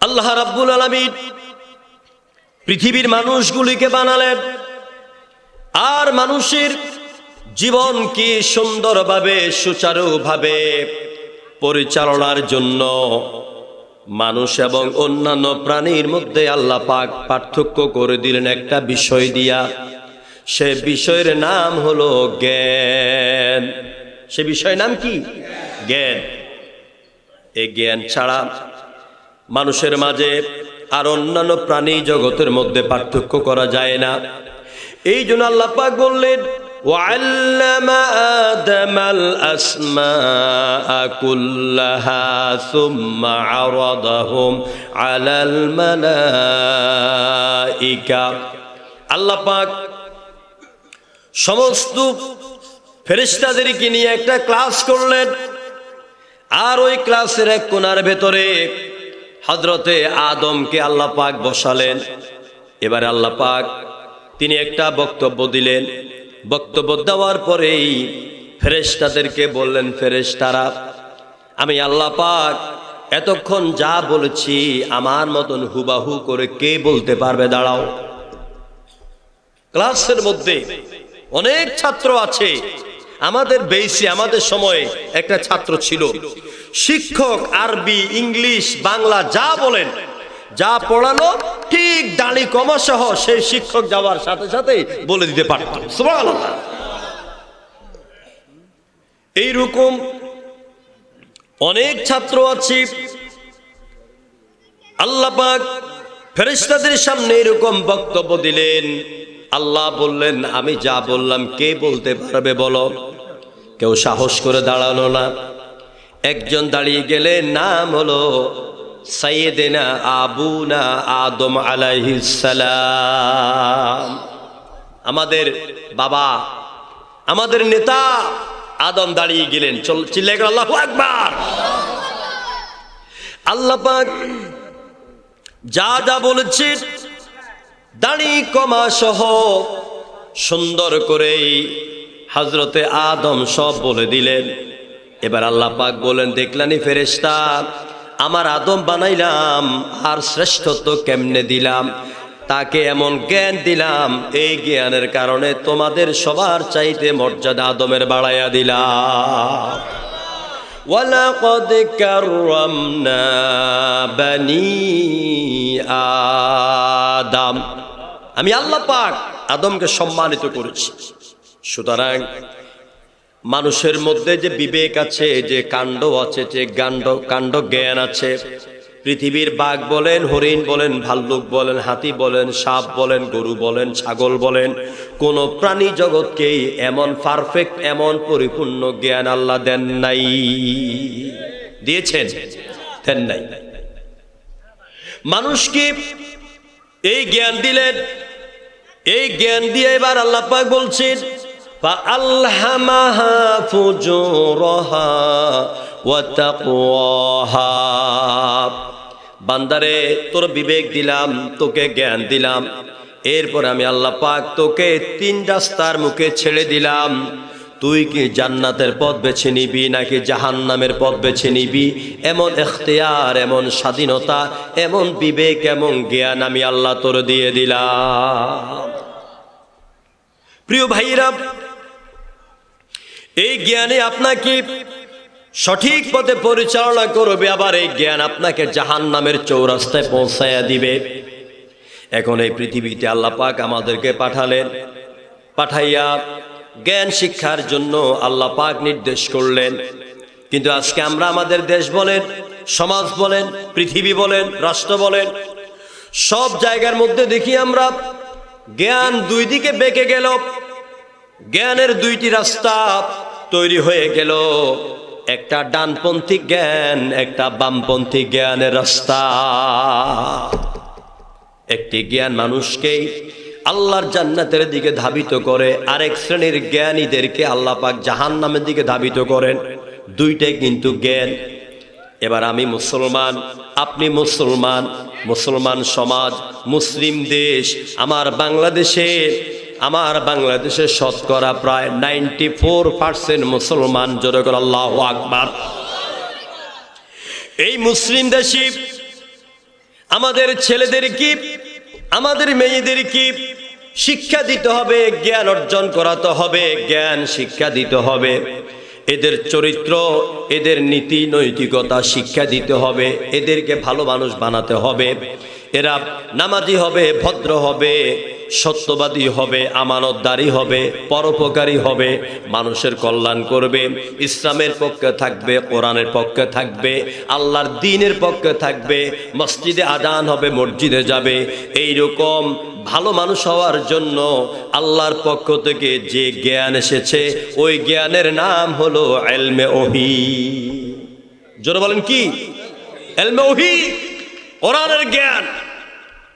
আল্লাহ রাব্বুল আলামিন পৃথিবীর মানুষগুলিকে বানালেন। আর মানুষের জীবন জীবনকে সুন্দরভাবে, সুচারুভাবে পরিচালনার জন্য মানুষ এবং অন্যান্য প্রাণীর মধ্যে আল্লাহ পাক পার্থক্য করে দিলেন একটা বিষয় দিয়া। সে বিষয়ের নাম হলো জ্ঞান। সে বিষয়ের নাম কি? জ্ঞান। এই জ্ঞান ছাড়া মানুষের মাঝে আর অন্যান্য প্রাণী জগতের মধ্যে পার্থক্য করা যায় না এই জন্য আল্লাহ পাক বললেন وعلم آدم الأسماء كلها ثم عرضهم على الملائكة আল্লাহ পাক সমস্ত ফেরেশতাদেরকে নিয়ে একটা ক্লাস করলেন আর ওই ক্লাসের এক কোনার ভেতরে হজরতে আদমকে আল্লাহ পাক বসালেন। এবারে আল্লাহ পাক তিনি একটা বক্তব্য দিলেন। বক্তব্য দেওয়ার পরেই ফেরেশতাদেরকে বললেন, ফেরেশতারা, আমি আল্লাহ পাক এতক্ষণ যা বলেছি আমার মতন হুবাহু করে কে বলতে পারবে? দাঁড়াও। ক্লাসের মধ্যে অনেক ছাত্র আছে। আমাদের বেশি আমাদের সময়ে একটা ছাত্র ছিল। শিক্ষক, আরবি, ইংলিশ, বাংলা যা বলেন, যা পড়ানো ঠিক দাড়ি কমা সহ সেই শিক্ষক যাওয়ার সাথে সাথে বলে দিতে পারত। এইরকম অনেক ছাত্র আছে। আল্লাহ পাক ফেরেশতাদের সামনে এরকম বক্তব্য দিলেন। আল্লাহ বললেন, আমি যা বললাম কে বলতে পারবে বলো? কেউ সাহস করে দাঁড়াল না। একজন দাঁড়িয়ে গেলে নাম হলো সাইয়েদেনা আবুনা আদম আলাইহিসসালাম আমাদের বাবা, আমাদের নেতা আদম দাঁড়িয়ে গেলেন। চল চিল্লাই করে আল্লাহু আকবার! আল্লাহ পাক যা যা বলেছে দাঁড়ি কমা সহ সুন্দর করেই হজরতে আদম সব বলে দিলেন। এবার আল্লাহ পাক বলেন দেখলানি ফেরেশতা আমার আদম বানাইলাম আর শ্রেষ্ঠত্ব কেমনে দিলাম তাকে এমন জ্ঞান দিলাম এই জ্ঞানের কারণে তোমাদের সবার চাইতে মর্যাদা আদমের বাড়াইয়া দিলাম ولقد كرمنا بني আদম আমি আল্লাহ পাক আদমকে সম্মানিত করেছি সুতরাং মানুষের মধ্যে যে বিবেক আছে, যে কাণ্ড আছে, যে কাণ্ড কাণ্ড জ্ঞান আছে, পৃথিবীর বাঘ বলেন, হরিণ বলেন, ভাল্লুক বলেন, হাতি বলেন, সাপ বলেন, গরু বলেন, ছাগল বলেন, কোন প্রাণী জগৎকেই এমন পারফেক্ট এমন পরিপূর্ণ জ্ঞান আল্লাহ দেন নাই। দিয়েছেন? দেন নাই। মানুষকে এই জ্ঞান দিলেন? এই জ্ঞান দিয়ে এবার আল্লাহ পাক বলছেন فألهمها فجورها وتقواها বান্দারে তোর বিবেক দিলাম তোকে জ্ঞান দিলাম এরপর আমি আল্লাহ পাক তোকে তিন রাস্তার মুখে ছেড়ে দিলাম তুই কি জান্নাতের পথ বেছে নিবি নাকি জাহান্নামের পথ বেছে নিবি এমন এখতিয়ার এমন স্বাধীনতা এমন বিবেক এমন জ্ঞান আমি আল্লাহ তোর দিয়ে দিলাম প্রিয় ভাইরা এই জ্ঞানে আপনাকে সঠিক পথে পরিচালনা করবে, আবার এই জ্ঞান আপনাকে জাহান নামের চৌরাস্তায় পৌঁছাইয়া দিবে। এখন এই পৃথিবীতে আল্লাহ পাক আমাদেরকে পাঠালেন, পাঠাইয়া জ্ঞান শিক্ষার জন্য আল্লাহ পাক নির্দেশ করলেন। কিন্তু আজকে আমরা আমাদের দেশ বলেন, সমাজ বলেন, পৃথিবী বলেন, রাষ্ট্র বলেন, সব জায়গার মধ্যে দেখি আমরা জ্ঞান দুই দিকে বেঁকে গেল। জ্ঞানের দুইটি রাস্তা তৈরি হয়ে গেল। একটা ডানপন্থী জ্ঞান, একটা বামপন্থী জ্ঞানের রাস্তা। একটি জ্ঞান মানুষকে আল্লাহর জান্নাতের দিকে ধাবিত করে। আরেক শ্রেণির জ্ঞানীদেরকে আল্লাহ পাক জাহান নামের দিকে ধাবিত করেন। দুইটাই কিন্তু জ্ঞান। এবার আমি মুসলমান, আপনি মুসলমান মুসলমান সমাজ, মুসলিম দেশ, আমার বাংলাদেশে আমার বাংলাদেশে শতকরা প্রায় নাইনটি ফোর পার্সেন্ট মুসলমান, জোরে করে আল্লাহ আকবার। এই মুসলিম দেশে আমাদের ছেলেদের কি, আমাদের মেয়েদের কি শিক্ষা দিতে হবে, জ্ঞান অর্জন করাতে হবে, জ্ঞান শিক্ষা দিতে হবে। এদের চরিত্র, এদের নীতি, নৈতিকতা শিক্ষা দিতে হবে, এদেরকে ভালো মানুষ বানাতে হবে। এরা নামাজি হবে, ভদ্র হবে সত্যবাদী হবে, আমানতদারি হবে, পরোপকারী হবে, মানুষের কল্যাণ করবে, ইসলামের পক্ষে থাকবে, কোরআনের পক্ষে থাকবে, আল্লাহর দিনের পক্ষে থাকবে, মসজিদে আদান হবে, মসজিদে যাবে। এই রকম ভালো মানুষ হওয়ার জন্য আল্লাহর পক্ষ থেকে যে জ্ঞান এসেছে, ওই জ্ঞানের নাম হলো এলমে ওহি। জোরে বলেন কি? এলমে ওহি, কোরআনের জ্ঞান।